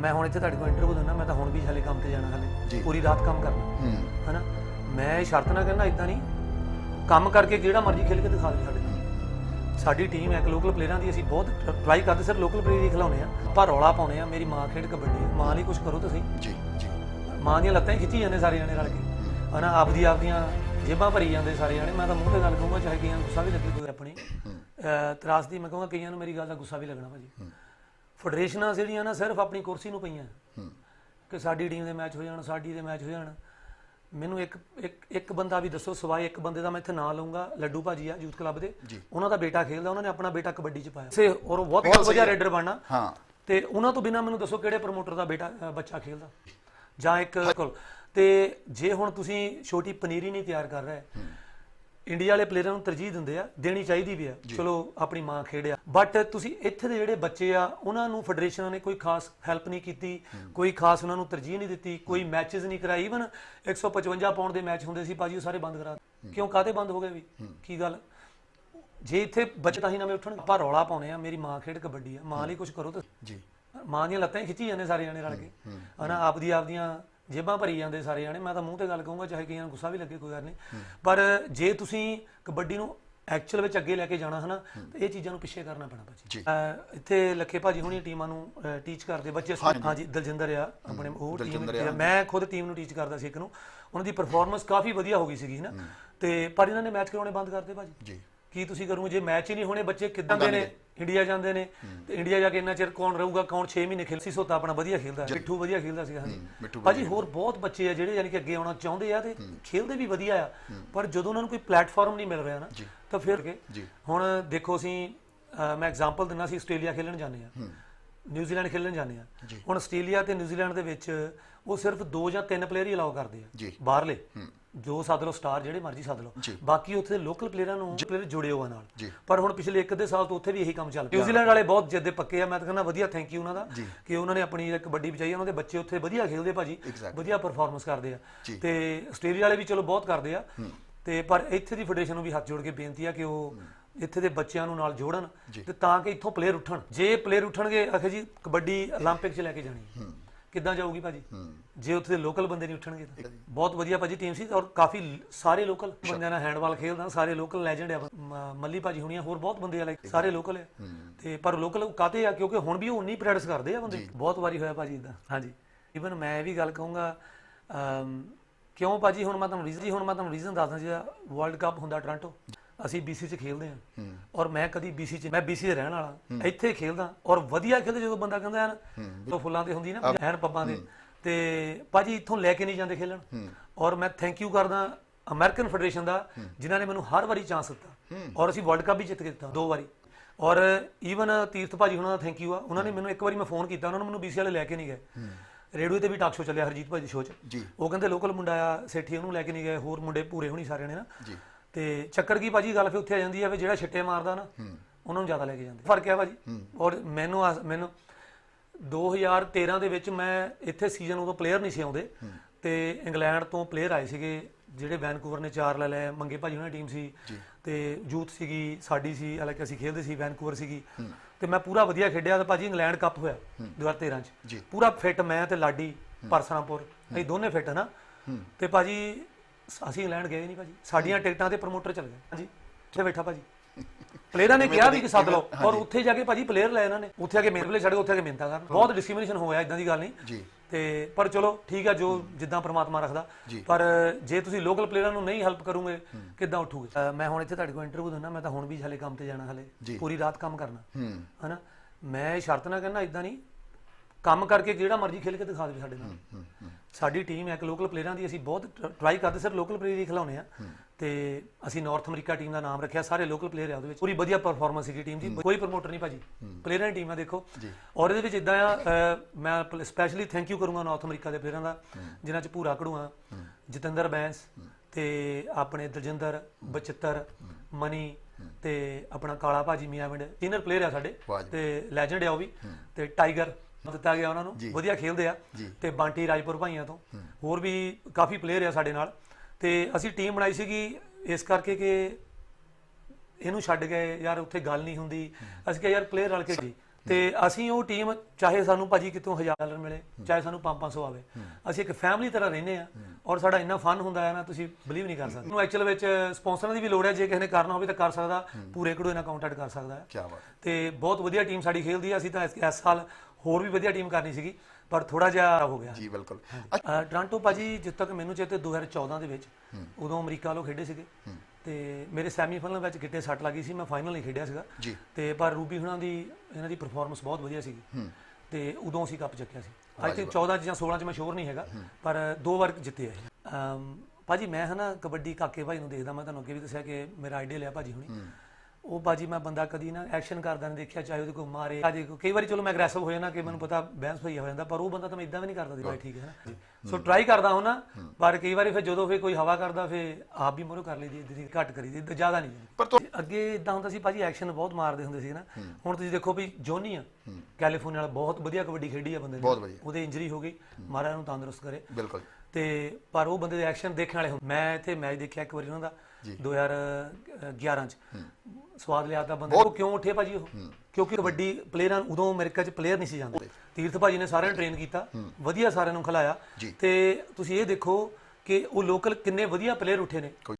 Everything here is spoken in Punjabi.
ਮੈਂ ਹੁਣ ਇੱਥੇ ਤੁਹਾਡੇ ਕੋਲ ਇੰਟਰਵਿਊ ਦਿੰਦਾ ਮੈਂ ਤਾਂ ਹੁਣ ਵੀ ਹਲੇ ਕੰਮ ਤੇ ਜਾਣਾ। ਹਲੇ। ਪੂਰੀ ਰਾਤ ਕੰਮ ਕਰਨਾ ਹੂੰ। ਹਨਾ? ਮੈਂ ਇਹ ਸ਼ਰਤ ਨਾ ਕਰਨਾ ਇਦਾਂ ਨਹੀਂ। ਕੰਮ ਕਰਕੇ ਜਿਹੜਾ ਮਰਜ਼ੀ ਖੇਲ ਕੇ ਦਿਖਾ ਦੇ ਸਾਡੇ। ਸਾਡੀ ਟੀਮ ਹੈ ਲੋਕਲ ਪਲੇਅਰਾਂ ਦੀ ਅਸੀਂ ਬਹੁਤ ਟਰਾਈ ਕਰਦੇ ਸਿਰ ਲੋਕਲ ਪਲੇਅਰ ਹੀ ਖਿਲਾਉਣੇ ਆ। ਪਰ ਰੌਲਾ ਪਾਉਣੇ ਆ ਮੇਰੀ ਮਾਂ ਖੇਡ ਕਬੱਡੀ। ਮਾਂ ਲਈ ਕੁਝ ਕਰੋ ਤੁਸੀਂ। ਜੀ ਜੀ। ਮਾਂ ਦੀਆਂ ਲੱਤਾਂ ਖਿੱਚੀ ਜਾਂਦੇ ਸਾਰੇ ਜਣੇ ਰਲ ਕੇ। ਹਨਾ ਆਪਦੀ ਆਪਦੀਆਂ ਜੇਬਾਂ ਭਰੀ ਜਾਂਦੇ ਸਾਰੇ ਜਣੇ। ਮੈਂ ਤਾਂ ਮੂੰਹ ਤੇ ਗੱਲ ਕਹੂੰਗਾ ਚਾਹੇ ਕਈਆਂ ਨੂੰ ਗੁੱਸਾ ਵੀ ਲੱਗੇ ਕੋਈ ਆਪਣੀ। ਅਹ ਤਰਾਸਦੀ ਮੈਂ ਕਹੂੰਗਾ ਕਈਆਂ ਨੂੰ ਮੇਰੀ ਗੱਲ ਦਾ ਗੁੱਸਾ ਵੀ ਲੱਗਣਾ ਭਾਜੀ। ਫੈਡਰੇਸ਼ਨਾਂ ਜਿਹੜੀਆਂ ਨਾ ਸਿਰਫ ਆਪਣੀ ਕੁਰਸੀ ਨੂੰ ਪਈਆਂ। ਕਿ ਸਾਡੀ ਟੀਮ ਦੇ ਮੈਚ ਹੋ ਜਾਣ ਸਾਡੀ ਦੇ ਮੈਚ ਹੋ ਜਾਣ। ਮੈਨੂੰ ਇੱਕ ਇੱਕ ਇੱਕ ਬੰਦਾ ਵੀ ਦੱਸੋ ਸਵਾਏ ਇੱਕ ਬੰਦੇ ਦਾ ਮੈਂ ਇੱਥੇ ਨਾਂ ਲਊਂਗਾ ਲੱਡੂ ਭਾਜੀ ਆ ਯੂਥ ਕਲੱਬ ਦੇ। ਉਹਨਾਂ ਦਾ ਬੇਟਾ ਖੇਡਦਾ ਉਹਨਾਂ ਨੇ ਆਪਣਾ ਬੇਟਾ ਕਬੱਡੀ 'ਚ ਪਾਇਆ। ਸੇ ਔਰ ਬਹੁਤ ਵਧੀਆ ਰੇਡਰ ਬਣਨਾ। ਹਾਂ। ਤੇ ਉਹਨਾਂ ਤੋਂ ਬਿਨਾ ਮੈਨੂੰ ਦੱਸੋ ਕਿਹੜੇ ਪ੍ਰਮੋਟਰ ਦਾ ਬੇਟਾ ਬੱਚਾ ਖੇਲਦਾ? ਜਾਂ ਇੱਕ ਤੇ ਜੇ ਹੁਣ ਤੁਸੀਂ ਛੋਟੀ ਪਨੀਰੀ ਨਹੀਂ ਤਿਆਰ ਕਰ ਰਹੇ ਇੰਡੀਆ ਵਾਲੇ ਪਲੇਅਰਾਂ ਨੂੰ ਤਰਜੀਹ ਦਿੰਦੇ ਆ ਦੇਣੀ ਚਾਹੀਦੀ ਵੀ ਆ। ਚਲੋ ਆਪਣੀ ਮਾਂ ਖੇਡਿਆ। ਬਟ ਤੁਸੀਂ ਇੱਥੇ ਦੇ ਜਿਹੜੇ ਬੱਚੇ ਆ ਉਹਨਾਂ ਨੂੰ ਫੈਡਰੇਸ਼ਨਾਂ ਨੇ ਕੋਈ ਖਾਸ ਹੈਲਪ ਨਹੀਂ ਕੀਤੀ ਕੋਈ ਖਾਸ ਉਹਨਾਂ ਨੂੰ ਤਰਜੀਹ ਨਹੀਂ ਦਿੱਤੀ ਕੋਈ ਮੈਚਸ ਨਹੀਂ ਕਰਾਈ। ਇਵਨ 155 ਪਾਉਂਡ ਦੇ ਮੈਚ ਹੁੰਦੇ ਸੀ ਭਾਜੀ ਉਹ ਸਾਰੇ ਬੰਦ ਕਰਾ। ਕਿਉਂ ਕਾਤੇ ਬੰਦ ਹੋ ਗਏ ਵੀ? ਕੀ ਗੱਲ? ਜੇ ਇੱਥੇ ਬੱਚੇ ਤਾਂ ਹੀ ਨਵੇਂ ਉੱਠਣ ਆਪਾਂ ਰੌਲਾ ਪਾਉਨੇ ਆ ਮੇਰੀ ਮਾਂ ਖੇਡ ਕਬੱਡੀ ਆ। ਮਾਂ ਲਈ ਕੁਝ ਕਰੋ ਤਾਂ ਜੀ। ਮਾਂ ਦੀਆਂ ਲੱਤਾਂ ਹੀ ਖਿੱਚੀ ਜਾਂਦੇ ਸਾਰੇ ਜਣੇ ਰਲ ਕੇ। ਹਨਾ ਆਪਦੀ ਆਪਦੀਆਂ ਜੇਬਾਂ ਭਰੀ ਜਾਂਦੇ ਸਾਰੇ ਜਣੇ ਮੈਂ ਤਾਂ ਮੂੰਹ ਤੇ ਗੱਲ ਕਹੂੰਗਾ ਚਾਹੇ ਕਈਆਂ ਨੂੰ ਗੁੱਸਾ ਵੀ ਲੱਗੇ ਕੋਈ ਗੱਲ ਨਹੀਂ। ਪਰ ਜੇ ਤੁਸੀਂ ਕਬੱਡੀ ਨੂੰ ਐਕਚੁਅਲ ਵਿੱਚ ਅੱਗੇ ਲੈ ਕੇ ਜਾਣਾ ਹਨਾ ਤੇ ਇਹ ਚੀਜ਼ਾਂ ਨੂੰ ਪਿੱਛੇ ਕਰਨਾ ਪੈਣਾ ਭਾਜੀ। ਅਹ ਇੱਥੇ ਲੱਖੇ ਭਾਜੀ ਹੁਣੀ ਟੀਮਾਂ ਨੂੰ ਟੀਚ ਕਰਦੇ ਬੱਚੇ। ਹਾਂਜੀ। ਦਲਜਿੰਦਰ ਆ ਆਪਣੇ ਉਹ ਟੀਮ ਮੈਂ ਖੁਦ ਟੀਮ ਨੂੰ ਟੀਚ ਕਰਦਾ ਸੀ ਇੱਕ ਨੂੰ। ਉਹਨਾਂ ਦੀ ਪਰਫਾਰਮੈਂਸ ਕਾਫੀ ਵਧੀਆ ਹੋ ਗਈ ਸੀਗੀ ਹਨਾ। ਤੇ ਪਰ ਇਹਨਾਂ ਨੇ ਮੈਚ ਕਰਾਉਣੇ ਬੰਦ ਕਰਤੇ ਭਾਜੀ। ਜੀ। ਕੀ ਤੁਸੀਂ ਕਰੋਗੇ? ਜੇ ਮੈਚ ਹੀ ਨਹੀਂ ਹੋਣੇ ਬੱਚੇ ਕਿੱਦਾਂ ਦੇ ਨੇ? ਇੰਡੀਆ ਜਾਂਦੇ ਨੇ। ਤੇ ਇੰਡੀਆ ਜਾ ਕੇ ਇੰਨਾ ਚਿਰ ਕੌਣ ਰਹੂਗਾ ਕੌਣ 6 ਮਹੀਨੇ ਖੇਲ ਸੀ ਸੋਤਾ ਆਪਣਾ ਵਧੀਆ ਖੇਲਦਾ ਮਿੱਠੂ ਵਧੀਆ ਖੇਲਦਾ ਸੀ ਹਾਂਜੀ ਭਾਜੀ ਹੋਰ ਬਹੁਤ ਬੱਚੇ ਆ ਜਿਹੜੇ ਯਾਨੀ ਕਿ ਅੱਗੇ ਆਉਣਾ ਚਾਹੁੰਦੇ ਆ ਤੇ ਖੇਲਦੇ ਵੀ ਵਧੀਆ ਆ। ਪਰ ਜਦੋਂ ਉਹਨਾਂ ਨੂੰ ਕੋਈ ਪਲੇਟਫਾਰਮ ਨਹੀਂ ਮਿਲ ਰਿਹਾ ਨਾ ਤਾਂ ਫਿਰ। ਹੁਣ ਦੇਖੋ ਅਸੀਂ ਮੈਂ ਐਗਜ਼ਾਮਪਲ ਦਿੰਦਾ ਸੀ ਆਸਟ੍ਰੇਲੀਆ ਖੇਲਣ ਜਾਂਦੇ ਆ। ਨਿਊਜ਼ੀਲੈਂਡ ਖੇਲਣ ਜਾਂਦੇ ਆ। ਹੁਣ ਆਸਟ੍ਰੇਲੀਆ ਤੇ ਨਿਊਜ਼ੀਲੈਂਡ ਦੇ ਵਿੱਚ ਉਹ ਸਿਰਫ ਦੋ ਜਾਂ ਤਿੰਨ ਪਲੇਅਰ ਹੀ ਅਲਾਉ ਕਰਦੇ ਆ। ਬਾਹਰਲੇ। ਜੋ ਸੱਦ ਲਓ ਸਟਾਰ ਜਿਹੜੇ ਮਰਜ਼ੀ ਸੱਦ ਲਓ ਜੀ। ਬਾਕੀ ਉੱਥੇ ਲੋਕਲ ਪਲੇਅਰਾਂ ਨੂੰ ਪਲੇਅਰ ਜੁੜੇ ਹੋਆ ਨਾਲ ਜੀ। ਪਰ ਹੁਣ ਪਿਛਲੇ ਇੱਕ ਅੱਧੇ ਸਾਲ ਤੋਂ ਉੱਥੇ ਵੀ ਇਹੀ ਕੰਮ ਚੱਲ ਪਿਆ ਨਿਊਜ਼ੀਲੈਂਡ ਵਾਲੇ ਬਹੁਤ ਜਿੱਦੇ ਪੱਕੇ ਆ ਮੈਂ ਤਾਂ ਕਹਿੰਦਾ ਵਧੀਆ ਥੈਂਕ ਯੂ ਉਹਨਾਂ ਦਾ ਕਿ ਉਹਨਾਂ ਨੇ ਆਪਣੀ ਇੱਕ ਕਬੱਡੀ ਬਚਾਈ ਉਹਨਾਂ ਦੇ ਬੱਚੇ ਉੱਥੇ ਵਧੀਆ ਖੇਲਦੇ ਭਾਜੀ Exactly. ਵਧੀਆ ਪਰਫਾਰਮੈਂਸ ਕਰਦੇ ਆ ਜੀ। ਤੇ ਆਸਟ੍ਰੇਲੀਆ ਵਾਲੇ ਵੀ ਚਲੋ ਬਹੁਤ ਕਰਦੇ ਆ ਤੇ ਪਰ ਇੱਥੇ ਦੀ ਫੈਡਰੇਸ਼ਨ ਨੂੰ ਵੀ ਹੱਥ ਜੋੜ ਕੇ ਬੇਨਤੀ ਆ ਕਿ ਉਹ ਇੱਥੇ ਦੇ ਬੱਚਿਆਂ ਨੂੰ ਨਾਲ ਜੋੜਨ ਤੇ ਤਾਂ ਕਿ ਇੱਥੋਂ ਪਲੇਅਰ ਉੱਠਣ ਜੇ ਪਲੇਅਰ ਉੱਠਣਗੇ ਆਖੇ ਜੀ ਕਬੱਡੀ 올림픽 'ਚ ਲੈ ਕੇ ਜਾਣੀ ਹੈ। ਕਿੱਦਾਂ ਜਾਊਗੀ ਭਾਜੀ? ਜੇ ਉੱਥੇ ਦੇ ਲੋਕਲ ਬੰਦੇ ਨਹੀਂ ਉੱਠਣਗੇ ਤਾਂ। ਬਹੁਤ ਵਧੀਆ ਭਾਜੀ ਟੀਮ ਸੀ ਔਰ ਕਾਫੀ ਸਾਰੇ ਲੋਕਲ ਬੰਦਿਆਂ ਨਾਲ ਹੈਂਡਬਾਲ ਖੇਲਦਾ ਸਾਰੇ ਲੋਕਲ ਲੈਜੈਂਡ ਆ ਮੱਲੀ ਭਾਜੀ ਹੁਣੀਆਂ ਹੋਰ ਬਹੁਤ ਬੰਦੇ ਆ ਸਾਰੇ ਲੋਕਲ ਆ। ਤੇ ਪਰ ਲੋਕਲ ਕਾਤੇ ਆ? ਕਿਉਂਕਿ ਹੁਣ ਵੀ ਉਹ ਉਨੀ ਪ੍ਰੈਕਟਿਸ ਕਰਦੇ ਆ ਬੰਦੇ। ਬਹੁਤ ਵਾਰੀ ਹੋਇਆ ਭਾਜੀ ਇਦਾਂ ਹਾਂਜੀ। ਇਵਨ ਮੈਂ ਇਹ ਵੀ ਗੱਲ ਕਹੂੰਗਾ ਕਿਉਂ ਭਾਜੀ? ਹੁਣ ਮੈਂ ਤੁਹਾਨੂੰ ਰੀਜ਼ਨ ਜੀ ਹੁਣ ਮੈਂ ਤੁਹਾਨੂੰ ਰੀਜ਼ਨ ਦੱਸਦਾ ਜਿਹੜਾ ਵਰਲਡ ਕੱਪ ਹੁੰਦਾ ਟੋਰਾਂਟੋ ਅਸੀਂ BC ਚ ਖੇਲਦੇ ਹਾਂ। ਔਰ ਮੈਂ ਕਦੀ BC ਚ ਮੈਂ BC ਦੇ ਰਹਿਣ ਵਾਲਾ। ਇੱਥੇ ਖੇਲਦਾ ਔਰ ਵਧੀਆ ਖੇਲਦੇ ਜਦੋਂ ਬੰਦਾ ਕਹਿੰਦਾ ਹਨ ਉਹ ਫੁੱਲਾਂ ਤੇ ਹੁੰਦੀ ਨਾ ਐਨ ਪੱਬਾਂ ਦੇ ਤੇ ਭਾਜੀ ਇੱਥੋਂ ਲੈ ਕੇ ਨਹੀਂ ਜਾਂਦੇ ਖੇਲਣ। ਔਰ ਮੈਂ ਥੈਂਕ ਯੂ ਕਰਦਾ ਅਮਰੀਕਨ ਫੈਡਰੇਸ਼ਨ ਦਾ ਜਿਨ੍ਹਾਂ ਨੇ ਮੈਨੂੰ ਹਰ ਵਾਰੀ ਚਾਂਸ ਦਿੱਤਾ। ਔਰ ਅਸੀਂ ਵਰਲਡ ਕੱਪ ਵੀ ਜਿੱਤ ਕੇ ਦਿੱਤਾ ਦੋ ਵਾਰੀ। ਔਰ ਈਵਨ ਤੀਰਥ ਭਾਜੀ ਉਹਨਾਂ ਦਾ ਥੈਂਕ ਯੂ ਆ। ਉਹਨਾਂ ਨੇ ਮੈਨੂੰ ਇੱਕ ਵਾਰੀ ਮੈਂ ਫੋਨ ਕੀਤਾ ਉਹਨਾਂ ਨੇ ਮੈਨੂੰ BC ਵਾਲੇ ਲੈ ਕੇ ਨਹੀਂ ਗਏ। ਰੇਡੀਓ ਤੇ ਵੀ ਟਾਕ ਸ਼ੋ ਚੱਲਿਆ ਹਰਜੀਤ ਭਾਜੀ ਸ਼ੋਅ 'ਚ। ਉਹ ਕਹਿੰਦੇ ਲੋਕਲ ਮੁੰਡਾ ਆ ਸੇਠੀ ਉਹਨੂੰ ਲੈ ਕੇ ਨਹੀਂ ਗਏ ਹੋਰ ਮੁੰਡੇ ਪੂਰੇ ਹੋਣੀ ਸਾਰਿਆਂ ਨੇ ਨਾ। ਜੀ। ਤੇ ਚੱਕਰ ਕੀ ਭਾਜੀ ਗੱਲ ਫੇ ਉੱਥੇ ਆ ਜਾਂਦੀ ਆ ਵੀ ਜਿਹੜਾ ਛਿੱਟੇ ਮਾਰਦਾ ਨਾ ਉਹਨਾਂ ਨੂੰ ਜ਼ਿਆਦਾ ਲੈ ਕੇ ਜਾਂਦੇ। ਫ਼ਰਕ ਹੈ ਭਾਜੀ। ਔਰ ਮੈਨੂੰ ਮੈਨੂੰ 2013 ਦੇ ਵਿੱਚ ਮੈਂ ਇੱਥੇ ਸੀਜ਼ਨ ਉਦੋਂ ਪਲੇਅਰ ਨਹੀਂ ਸੀ ਆਉਂਦੇ। ਤੇ ਇੰਗਲੈਂਡ ਤੋਂ ਪਲੇਅਰ ਆਏ ਸੀਗੇ ਜਿਹੜੇ ਵੈਨਕੂਵਰ ਨੇ ਚਾਰ ਲੈ ਲਏ ਮੰਗੇ ਭਾਜੀ ਉਹਨਾਂ ਦੀ ਟੀਮ ਸੀ। ਤੇ ਯੂਥ ਸੀਗੀ ਸਾਡੀ ਸੀ ਹਾਲਾਂਕਿ ਅਸੀਂ ਖੇਡਦੇ ਸੀ ਵੈਨਕੂਵਰ ਸੀਗੀ। ਤੇ ਮੈਂ ਪੂਰਾ ਵਧੀਆ ਖੇਡਿਆ ਤੇ ਭਾਜੀ ਇੰਗਲੈਂਡ ਕੱਪ ਹੋਇਆ 2013 ਚ। ਪੂਰਾ ਫਿੱਟ ਮੈਂ ਤੇ ਲਾਡੀ ਪਰਸਰਾਮਪੁਰ ਅਸੀਂ ਦੋਨੇ ਫਿੱਟ ਨਾ। ਤੇ ਭਾਜੀ ਅਸੀਂ ਇੰਗਲੈਂਡ ਗਏ ਨਹੀਂ ਭਾਜੀ। ਸਾਡੀਆਂ ਟਿਕਟਾਂ ਤੇ ਪ੍ਰਮੋਟਰ ਚਲ ਗਏ। ਹਾਂਜੀ। ਉੱਥੇ ਬੈਠਾ ਭਾਜੀ। ਪਲੇਅਰਾਂ ਨੇ ਕਿਹਾ ਵੀ ਕਿ ਸੱਦ ਲਓ। ਔਰ ਉੱਥੇ ਜਾ ਕੇ ਭਾਜੀ ਪਲੇਅਰ ਲੈ ਇਹਨਾਂ ਨੇ। ਉੱਥੇ ਆ ਕੇ ਮੇਰੇ ਪਲੇ ਛੱਡ ਕੇ ਉੱਥੇ ਆ ਕੇ ਮਿਹਨਤਾਂ ਕਰਨ। ਬਹੁਤ ਡਿਸਕ੍ਰਿਮੀਨੇਸ਼ਨ ਹੋਇਆ ਇਦਾਂ ਦੀ ਗੱਲ ਨਹੀਂ ਜੀ। ਤੇ ਪਰ ਚਲੋ ਠੀਕ ਆ ਜੋ ਜਿੱਦਾਂ ਪ੍ਰਮਾਤਮਾ ਰੱਖਦਾ। ਪਰ ਜੇ ਤੁਸੀਂ ਲੋਕਲ ਪਲੇਅਰਾਂ ਨੂੰ ਨਹੀਂ ਹੈਲਪ ਕਰੋਗੇ ਕਿੱਦਾਂ ਉੱਠੋਗੇ? ਮੈਂ ਹੁਣ ਇੱਥੇ ਤੁਹਾਡੇ ਕੋਲ ਇੰਟਰਵਿਊ ਦਿੰਦਾ। ਮੈਂ ਤਾਂ ਹੁਣ ਵੀ ਹਲੇ ਕੰਮ ਤੇ ਜਾਣਾ ਹਲੇ। ਪੂਰੀ ਰਾਤ ਕੰਮ ਕਰਨਾ। ਹਨਾ? ਮੈਂ ਸ਼ਰਤ ਨਾ ਕਰਨਾ ਇਦਾਂ ਨਹੀਂ ਕੰਮ ਕਰਕੇ ਜਿਹੜਾ ਮਰਜ਼ੀ ਖੇਲ ਕੇ ਦਿਖਾ ਦੇ ਸਾਡੇ ਨਾਲ। ਸਾਡੀ ਟੀਮ ਹੈ ਇੱਕ ਲੋਕਲ ਪਲੇਅਰਾਂ ਦੀ ਅਸੀਂ ਬਹੁਤ ਟਰਾਈ ਕਰਦੇ ਸਿਰ ਲੋਕਲ ਪਲੇਅਰ ਹੀ ਖਿਲਾਉਣੇ ਆ ਤੇ ਅਸੀਂ ਨਾਰਥ ਅਮਰੀਕਾ ਟੀਮ ਦਾ ਨਾਮ ਰੱਖਿਆ ਸਾਰੇ ਲੋਕਲ ਪਲੇਅਰ ਆ ਉਹਦੇ ਵਿੱਚ। ਪੂਰੀ ਵਧੀਆ ਪਰਫਾਰਮੈਂਸ ਸੀਗੀ ਟੀਮ ਦੀ। ਕੋਈ ਪ੍ਰਮੋਟਰ ਨਹੀਂ ਭਾਜੀ। ਪਲੇਅਰਾਂ ਦੀ ਟੀਮ ਆ ਦੇਖੋ ਔਰ ਇਹਦੇ ਵਿੱਚ ਇਦਾਂ ਆ ਮੈਂ ਸਪੈਸ਼ਲੀ ਥੈਂਕ ਯੂ ਕਰੂੰਗਾ ਨਾਰਥ ਅਮਰੀਕਾ ਦੇ ਪਲੇਅਰਾਂ ਦਾ ਜਿਨ੍ਹਾਂ ਚ ਭੂਰਾ ਕੜੂਆ ਜਤਿੰਦਰ ਬੈਂਸ ਤੇ ਆਪਣੇ ਦਲਜਿੰਦਰ ਬਚਿੱਤਰ ਮਨੀ ਤੇ ਆਪਣਾ ਕਾਲਾ ਭਾਜੀ ਮੀਆਂਵਿੰਡ ਸੀਨੀਅਰ ਪਲੇਅਰ ਆ ਸਾਡੇ। ਤੇ ਲੈਜੈਂਡ ਆ ਉਹ ਵੀ। ਤੇ ਟਾਈਗਰ ਦਿੱਤਾ ਗਿਆ ਉਹਨਾਂ ਨੂੰ। ਵਧੀਆ ਖੇਲਦੇ ਆ। ਤੇ ਬਾਂਟੀ ਰਾਜਪੁਰ ਭਾਈਆਂ ਤੋਂ। ਹੋਰ ਵੀ ਕਾਫੀ ਪਲੇਅਰ ਆ ਸਾਡੇ ਨਾਲ। ਤੇ ਅਸੀਂ ਟੀਮ ਬਣਾਈ ਸੀਗੀ ਇਸ ਕਰਕੇ ਕਿ ਇਹਨੂੰ ਛੱਡ ਗਏ। ਯਾਰ ਉੱਥੇ ਗੱਲ ਨਹੀਂ ਹੁੰਦੀ। ਅਸੀਂ ਕਿਹਾ ਯਾਰ ਪਲੇਅਰ ਰਲ ਕੇ ਜੀ। ਤੇ ਅਸੀਂ ਉਹ ਟੀਮ ਚਾਹੇ ਸਾਨੂੰ ਭਾਜੀ ਕਿਤੋਂ 1000 ਡਾਲਰ ਮਿਲੇ ਚਾਹੇ ਸਾਨੂੰ 5-500 ਆਵੇ ਅਸੀਂ ਇੱਕ ਫੈਮਿਲੀ ਤਰ੍ਹਾਂ ਰਹਿੰਦੇ ਆ ਔਰ ਸਾਡਾ ਇੰਨਾ ਫਨ ਹੁੰਦਾ ਹੈ ਨਾ ਤੁਸੀਂ ਬਲੀਵ ਨਹੀਂ ਕਰ ਸਕਦੇ। ਨੂੰ ਐਕਚੁਅਲ ਵਿੱਚ ਸਪਾਂਸਰਾਂ ਦੀ ਵੀ ਲੋੜ ਹੈ ਜੇ ਕਿਸੇ ਨੇ ਕਰਨਾ ਹੋਵੇ ਤਾਂ ਕਰ ਸਕਦਾ ਪੂਰੇ ਕੜੋ ਇਹਨਾਂ ਕੰਟੈਕਟ ਕਰ ਸਕਦਾ ਹੈ। ਕੀ ਬਾਤ। ਤੇ ਬਹੁਤ ਵਧੀਆ ਟੀਮ ਸਾਡੀ ਖੇਲਦੀ ਆ ਅਸੀਂ ਤਾਂ ਇਸ ਸਾਲ ਹੋਰ ਵੀ ਵਧੀਆ ਟੀਮ ਕਰਨੀ ਸੀਗੀ ਪਰ ਥੋੜਾ ਜਿਹਾ ਹੋ ਗਿਆ। ਜੀ ਬਿਲਕੁਲ। ਟੋਰਾਂਟੋ ਭਾਜੀ ਜਿੱਦ ਤੱਕ ਮੈਨੂੰ ਚੇਤੇ 2014 ਦੇ ਵਿੱਚ ਉਦੋਂ ਅਮਰੀਕਾ ਵਾਲੋ ਖੇਡੇ ਸੀਗੇ। ਤੇ ਮੇਰੇ ਸੈਮੀਫਾਈਨਲ ਵਿੱਚ ਗਿੱਟੇ ਸੱਟ ਲੱਗੀ ਸੀ ਮੈਂ ਫਾਈਨਲ ਨਹੀਂ ਖੇਡਿਆ ਸੀਗਾ। ਜੀ। ਤੇ ਪਰ ਰੂਬੀ ਹੁਣਾਂ ਦੀ ਇਹਨਾਂ ਦੀ ਪਰਫਾਰਮੈਂਸ ਬਹੁਤ ਵਧੀਆ ਸੀਗੀ। ਤੇ ਉਦੋਂ ਅਸੀਂ ਕੱਪ ਚੱਕਿਆ ਸੀ। ਆਈ ਥਿੰਕ 14 ਚ ਜਾਂ 16 ਚ ਮੈਂ ਸ਼ੋਰ ਨਹੀਂ ਹੈਗਾ ਪਰ ਦੋ ਵਾਰ ਜਿੱਤੇ ਆ ਭਾਜੀ ਮੈਂ ਹਨਾ ਕਬੱਡੀ ਕਾਕੇ ਭਾਈ ਨੂੰ ਦੇਖਦਾ ਮੈਂ ਤੁਹਾਨੂੰ ਅੱਗੇ ਵੀ ਦੱਸਿਆ ਕਿ ਮੇਰਾ ਆਈਡੀਅਲ ਆ ਭਾਜੀ ਹੁਣੀ। ਉਹ ਬਾਜੀ ਮੈਂ ਬੰਦਾ ਕਦੀ ਨਾ ਐਕਸ਼ਨ ਕਰਦਾ ਨਹੀਂ ਦੇਖਿਆ ਚਾਹੇ ਉਹਦੇ ਕੋਈ ਮਾਰੇ ਅਜੇ ਕਈ ਵਾਰੀ ਚਲੋ ਮੈਂ ਅਗਰੈਸਿਵ ਹੋ ਜਾਣਾ ਕਿ ਮੈਨੂੰ ਪਤਾ ਬੈਂਸ ਭਈਆ ਹੋ ਜਾਂਦਾ ਪਰ ਉਹ ਬੰਦਾ ਤਾਂ ਮੈਂ ਇਦਾਂ ਵੀ ਨਹੀਂ ਕਰਦਾ ਦੀ ਭਾਈ ਠੀਕ ਹੈ ਨਾ। ਸੋ ਟਰਾਈ ਕਰਦਾ ਹਾਂ ਨਾ ਪਰ ਕਈ ਵਾਰੀ ਫਿਰ ਜਦੋਂ ਫਿਰ ਕੋਈ ਹਵਾ ਕਰਦਾ ਫਿਰ ਆਪ ਵੀ ਮੋਰੋ ਕਰ ਲਈਦੀ ਇਦਾਂ ਘੱਟ ਕਰੀਦੀ ਜ਼ਿਆਦਾ ਨਹੀਂ ਪਰ ਅੱਗੇ ਇਦਾਂ ਹੁੰਦਾ ਸੀ ਭਾਜੀ ਐਕਸ਼ਨ ਬਹੁਤ ਮਾਰਦੇ ਹੁੰਦੇ ਸੀ ਨਾ। ਹੁਣ ਤੁਸੀਂ ਦੇਖੋ ਵੀ ਜੋਨੀ ਆ ਕੈਲੀਫੋਰਨੀਆ ਵਾਲਾ ਬਹੁਤ ਵਧੀਆ ਕਬੱਡੀ ਖੇਡੀ ਆ ਬੰਦੇ ਨੇ। ਉਹਦੇ ਇੰਜਰੀ ਹੋ ਗਈ ਮਹਾਰਾਜ ਨੂੰ ਤੰਦਰੁਸਤ ਕਰੇ। ਬਿਲਕੁਲ। ਤੇ ਪਰ ਉਹ ਬੰਦੇ ਦੇ ਐਕਸ਼ਨ ਦੇਖਣ ਵਾਲੇ ਹੁੰਦੇ। ਮੈਂ ਇੱਥੇ ਮੈਚ ਦੇਖਿਆ ਇੱਕ ਵਾਰੀ ਉਹਨਾਂ ਦਾ। 2011 ਚ। ਸਵਾਦ ਲਿਆ ਤਾਂ ਬੰਦੇ ਉਹ ਕਿਉਂ ਉੱਠੇ ਭਾਜੀ ਉਹ? ਕਿਉਂਕਿ ਕਬੱਡੀ ਪਲੇਅਰਾਂ ਉਦੋਂ ਅਮਰੀਕਾ ਚ ਪਲੇਅਰ ਨਹੀਂ ਸੀ ਜਾਂਦੇ। ਤੀਰਥ ਭਾਜੀ ਨੇ ਸਾਰਿਆਂ ਨੂੰ ਟ੍ਰੇਨ ਕੀਤਾ। ਵਧੀਆ ਸਾਰਿਆਂ ਨੂੰ ਖਿਲਾਇਆ। ਤੇ ਤੁਸੀਂ ਇਹ ਦੇਖੋ ਕਿ ਉਹ ਲੋਕਲ ਕਿੰਨੇ ਵਧੀਆ ਪਲੇਅਰ ਉੱਠੇ ਨੇ।